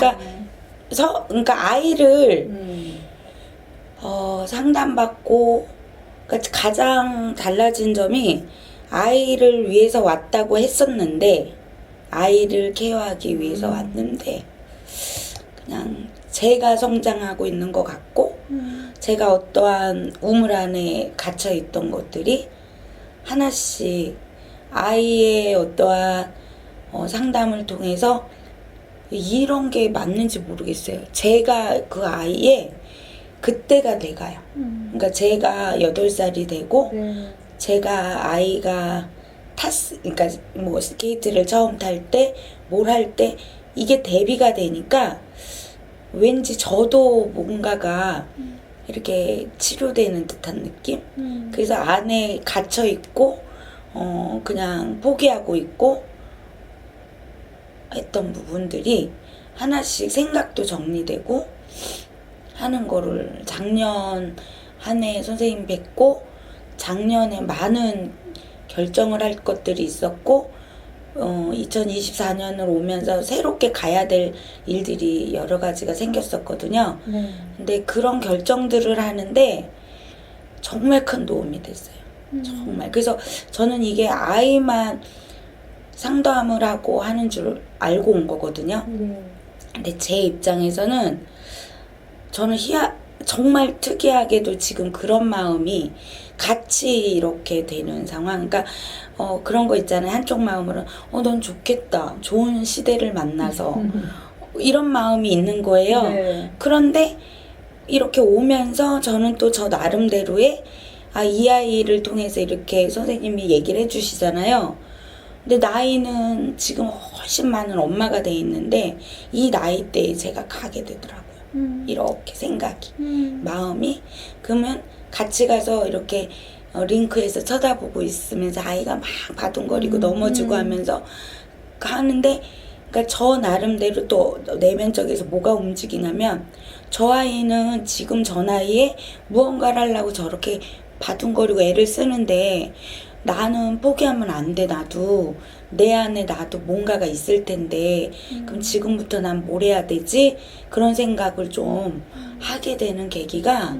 그러니까 서 그러니까 아이를 음. 어, 상담받고 그러니까 가장 달라진 점이 아이를 위해서 왔다고 했었는데 아이를 케어하기 위해서 음. 왔는데 그냥 제가 성장하고 있는 것 같고 음. 제가 어떠한 우물 안에 갇혀 있던 것들이 하나씩 아이의 어떠한 어, 상담을 통해서 이런 게 맞는지 모르겠어요. 제가 그 아이의 그때가 돼가요. 음. 그러니까 제가 여덟 살이 되고 네. 제가 아이가 탔, 그러니까 뭐 스케이트를 처음 탈 때, 뭘 할 때, 이게 대비가 되니까 왠지 저도 뭔가가 이렇게 치료되는 듯한 느낌? 음. 그래서 안에 갇혀 있고, 어, 그냥 포기하고 있고, 했던 부분들이 하나씩 생각도 정리되고, 하는 거를 작년 한 해 선생님 뵙고, 작년에 많은 결정을 할 것들이 있었고, 어, 2024년을 오면서 새롭게 가야 될 일들이 여러 가지가 생겼었거든요. 네. 근데 그런 결정들을 하는데 정말 큰 도움이 됐어요. 음. 정말. 그래서 저는 이게 아이만 상담을 하고 하는 줄 알고 온 거거든요. 네. 근데 제 입장에서는 저는 희야 정말 특이하게도 지금 그런 마음이 같이 이렇게 되는 상황. 그러니까 어 그런 거 있잖아요. 한쪽 마음으로는 어 넌 좋겠다. 좋은 시대를 만나서 이런 마음이 있는 거예요. 네. 그런데 이렇게 오면서 저는 또 저 나름대로의 아, 이 아이를 통해서 이렇게 선생님이 얘기를 해주시잖아요. 근데 나이는 지금 훨씬 많은 엄마가 돼 있는데 이 나이 때에 제가 가게 되더라고요. 음. 이렇게 생각이, 음. 마음이. 그러면 같이 가서 이렇게 어, 링크에서 쳐다보고 있으면서 아이가 막 바둥거리고 음. 넘어지고 음. 하면서 하는데 그러니까 저 나름대로 또 내면적에서 뭐가 움직이냐면 저 아이는 지금 저 나이에 무언가를 하려고 저렇게 바둥거리고 애를 쓰는데 나는 포기하면 안 돼 나도. 내 안에 나도 뭔가가 있을 텐데. 그럼 지금부터 난 뭘 해야 되지? 그런 생각을 좀 하게 되는 계기가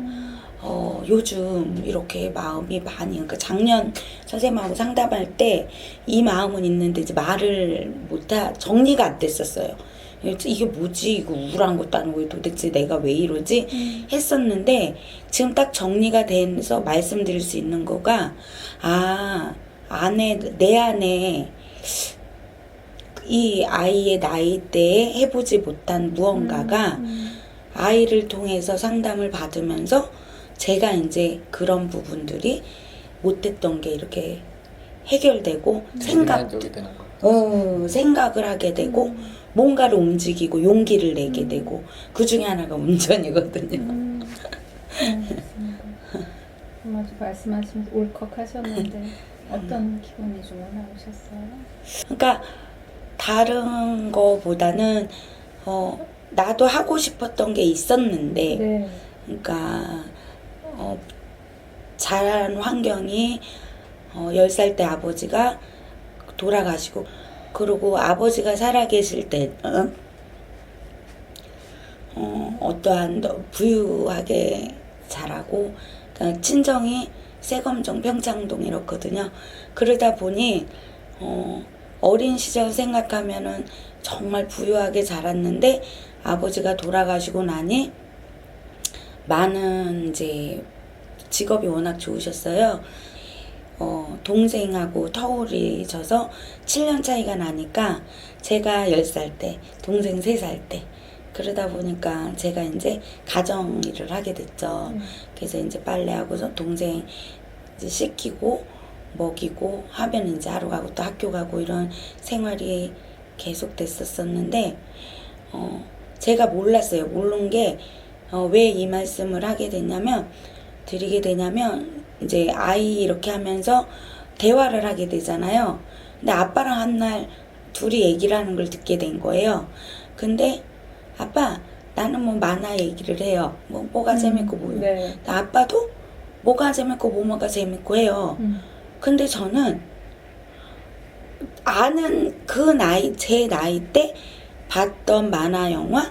어, 요즘 이렇게 마음이 많이, 그러니까 작년 선생님하고 상담할 때 이 마음은 있는데 이제 말을 못 하, 정리가 안 됐었어요. 이게 뭐지? 이거 우울한 것도 아니고 도대체 내가 왜 이러지? 음. 했었는데 지금 딱 정리가 돼서 말씀드릴 수 있는 거가 아, 안에, 내 안에 이 아이의 나이 때에 해보지 못한 무언가가 음. 아이를 통해서 상담을 받으면서 제가 이제 그런 부분들이 못했던 게 이렇게 해결되고 생각, 되는 거. 어, 생각을 하게 되고 뭔가를 움직이고 용기를 내게 되고 그 중에 하나가 운전이거든요. 음. 음. 맞아 말씀하시면서 울컥하셨는데 어떤 기분이 좀 올라오셨어요? 그러니까 다른 거보다는 어, 나도 하고 싶었던 게 있었는데 네. 그러니까 어, 자란 환경이 어, 10살 때 아버지가 돌아가시고 그리고 아버지가 살아계실 때 어? 어, 어떠한 너- 부유하게 자라고 그러니까 친정이 세검정 평창동 이렇거든요. 그러다 보니 어, 어린 시절 생각하면은 정말 부유하게 자랐는데 아버지가 돌아가시고 나니 많은 이제 직업이 워낙 좋으셨어요. 어, 동생하고 터울이 져서 7년 차이가 나니까 제가 10살 때, 동생 3살 때. 그러다 보니까 제가 이제 가정 일을 하게 됐죠. 음. 그래서 이제 빨래하고서 동생 이제 씻기고 먹이고 하면 이제 하루 가고 또 학교 가고 이런 생활이 계속 됐었었는데 어 제가 몰랐어요. 모르는 게 어, 왜 이 말씀을 하게 됐냐면 드리게 되냐면 이제 아이 이렇게 하면서 대화를 하게 되잖아요. 근데 아빠랑 한 날 둘이 얘기를 하는 걸 듣게 된 거예요. 근데 아빠 나는 뭐 만화 얘기를 해요. 뭐 뭐가 재밌고 뭐 네. 아빠도 뭐가 재밌고 뭐 뭐가 재밌고 해요. 음. 근데 저는 아는 그 나이, 제 나이 때 봤던 만화 영화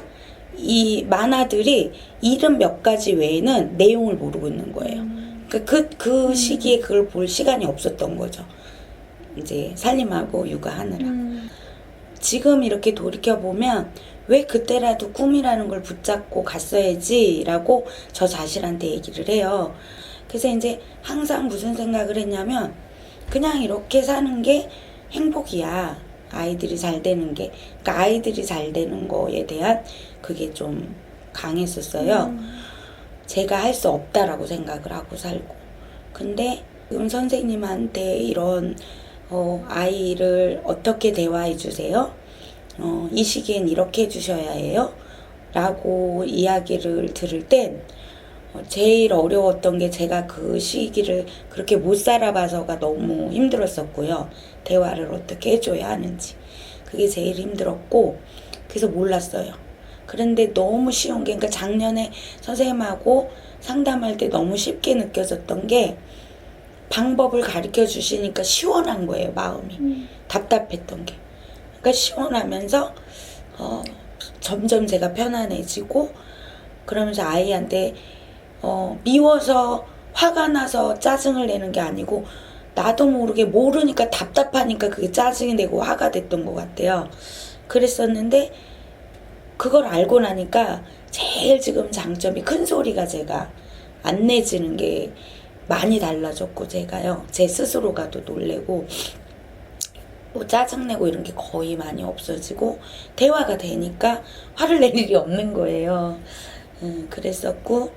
이 만화들이 이름 몇 가지 외에는 내용을 모르고 있는 거예요. 그, 그, 그 시기에 그걸 볼 시간이 없었던 거죠. 이제 살림하고 육아하느라. 음. 지금 이렇게 돌이켜보면 왜 그때라도 꿈이라는 걸 붙잡고 갔어야지라고 저 자신한테 얘기를 해요. 그래서 이제 항상 무슨 생각을 했냐면 그냥 이렇게 사는 게 행복이야. 아이들이 잘 되는 게. 그러니까 아이들이 잘 되는 거에 대한 그게 좀 강했었어요. 음. 제가 할 수 없다라고 생각을 하고 살고. 근데 지금 선생님한테 이런 어, 아이를 어떻게 대화해 주세요? 어, 이 시기엔 이렇게 해주셔야 해요? 라고 이야기를 들을 땐 어, 제일 어려웠던 게 제가 그 시기를 그렇게 못 살아봐서가 너무 힘들었었고요. 대화를 어떻게 해줘야 하는지. 그게 제일 힘들었고, 그래서 몰랐어요. 그런데 너무 쉬운 게, 그러니까 작년에 선생님하고 상담할 때 너무 쉽게 느껴졌던 게, 방법을 가르쳐 주시니까 시원한 거예요, 마음이. 음. 답답했던 게. 그러니까 시원하면서 어, 점점 제가 편안해지고 그러면서 아이한테 어, 미워서 화가 나서 짜증을 내는 게 아니고 나도 모르게 모르니까 답답하니까 그게 짜증이 되고 화가 됐던 것 같아요. 그랬었는데 그걸 알고 나니까 제일 지금 장점이 큰 소리가 제가 안 내지는 게 많이 달라졌고 제가요 제 스스로가도 놀래고 뭐 짜증내고 이런 게 거의 많이 없어지고 대화가 되니까 화를 낼 일이 없는 거예요. 음, 그랬었고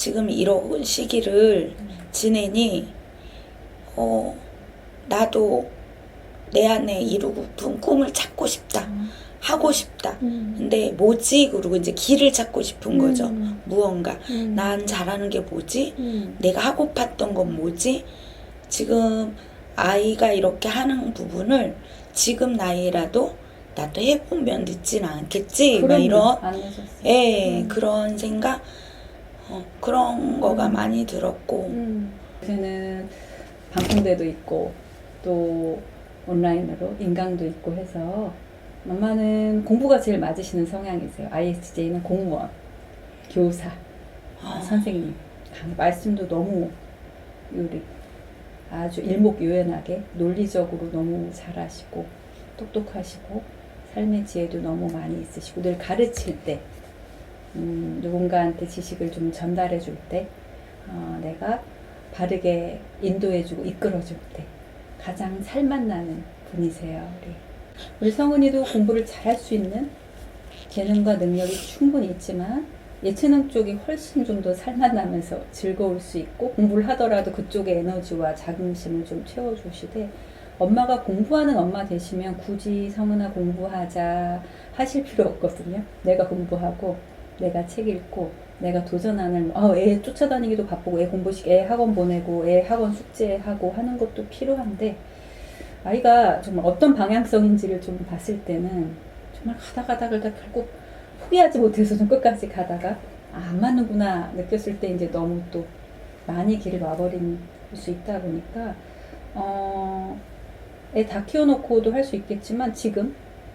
지금 이런 시기를 지내니 어 나도 내 안에 이루고 싶은 꿈을 찾고 싶다 하고 싶다. 음. 근데 뭐지? 그리고 이제 길을 찾고 싶은 거죠. 음. 무언가 음. 난 잘하는 게 뭐지? 음. 내가 하고팠던 건 뭐지? 지금 아이가 이렇게 하는 부분을 지금 나이라도 나도 해보면 늦진 않겠지. 막. 이런. 예 음. 그런 생각 어, 그런 거가 음. 많이 들었고 음. 요새는 방송대도 있고 또 온라인으로 인강도 있고 해서 엄마는 공부가 제일 맞으시는 성향이세요. ISTJ는 공무원, 교사, 아, 선생님. 강- 말씀도 너무 요리 아주 일목요연하게 논리적으로 너무 잘하시고 똑똑하시고 삶의 지혜도 너무 많이 있으시고 늘 가르칠 때 음, 누군가한테 지식을 좀 전달해 줄 때 어, 내가 바르게 인도해주고 이끌어줄 때 가장 살맛나는 분이세요. 우리 우리 성은이도 공부를 잘할 수 있는 재능과 능력이 충분히 있지만 예체능 쪽이 훨씬 좀 더 살맛나면서 즐거울 수 있고 공부를 하더라도 그쪽의 에너지와 자긍심을 좀 채워주시되 엄마가 공부하는 엄마 되시면 굳이 성은아 공부하자 하실 필요 없거든요. 내가 공부하고 내가 책 읽고 내가 도전하는 어, 애 쫓아다니기도 바쁘고 애 공부식 애 학원 보내고 애 학원 숙제하고 하는 것도 필요한데 아이가 정말 어떤 방향성인지를 좀 봤을 때는 정말 가다 가다 가다 결국 포기하지 못해서 좀 끝까지 가다가 아, 안 맞는구나 느꼈을 때 이제 너무 또 많이 길을 와버린 수 있다 보니까 어, 애 다 키워놓고도 할 수 있겠지만 지금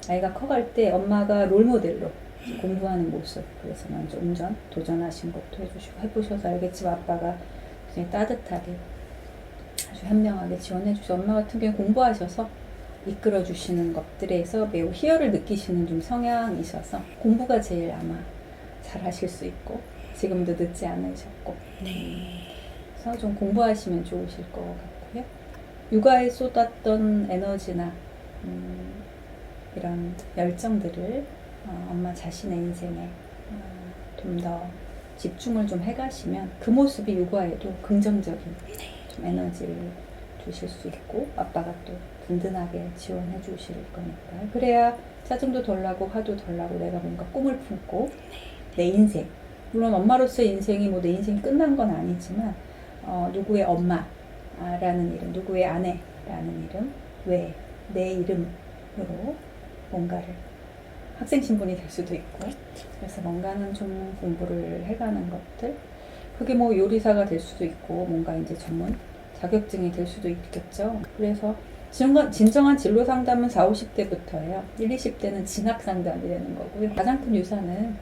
아이가 커갈 때 엄마가 롤 모델로 공부하는 모습 그래서 먼저 운전 도전하신 것도 해주시고 해보셔서 알겠지만 아빠가 굉장히 따뜻하게 아주 현명하게 지원해 주셔서 엄마 같은 경우 공부하셔서 이끌어 주시는 것들에서 매우 희열을 느끼시는 좀 성향이셔서 공부가 제일 아마 잘 하실 수 있고 지금도 늦지 않으셨고 네 그래서 좀 공부하시면 좋으실 것 같고요. 육아에 쏟았던 에너지나 음, 이런 열정들을 어, 엄마 자신의 인생에 어, 좀더 집중을 좀 해가시면 그 모습이 육아에도 긍정적인 좀 에너지를 주실 수 있고 아빠가 또 든든하게 지원해 주실 거니까 그래야 짜증도 덜 나고 화도 덜 나고 내가 뭔가 꿈을 품고 내 인생 물론 엄마로서의 인생이 뭐 내 인생이 끝난 건 아니지만 어, 누구의 엄마라는 이름 누구의 아내라는 이름 왜 내 이름으로 뭔가를 학생 신분이 될 수도 있고 그래서 뭔가는 좀 공부를 해가는 것들 그게 뭐 요리사가 될 수도 있고 뭔가 이제 전문 자격증이 될 수도 있겠죠. 그래서 진정한, 진로 상담은 4, 50대부터예요. 1, 20대는 진학 상담이 되는 거고요. 가장 큰 유산은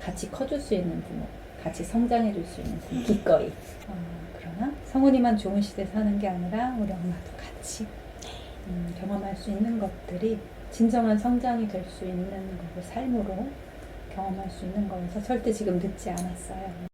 같이 커줄 수 있는 부모, 같이 성장해 줄 수 있는 부모, 기꺼이. 어, 그러나 성훈이만 좋은 시대 사는 게 아니라 우리 엄마도 같이 음, 경험할 수 있는 것들이 진정한 성장이 될 수 있는 삶으로 경험할 수 있는 거여서 절대 지금 늦지 않았어요.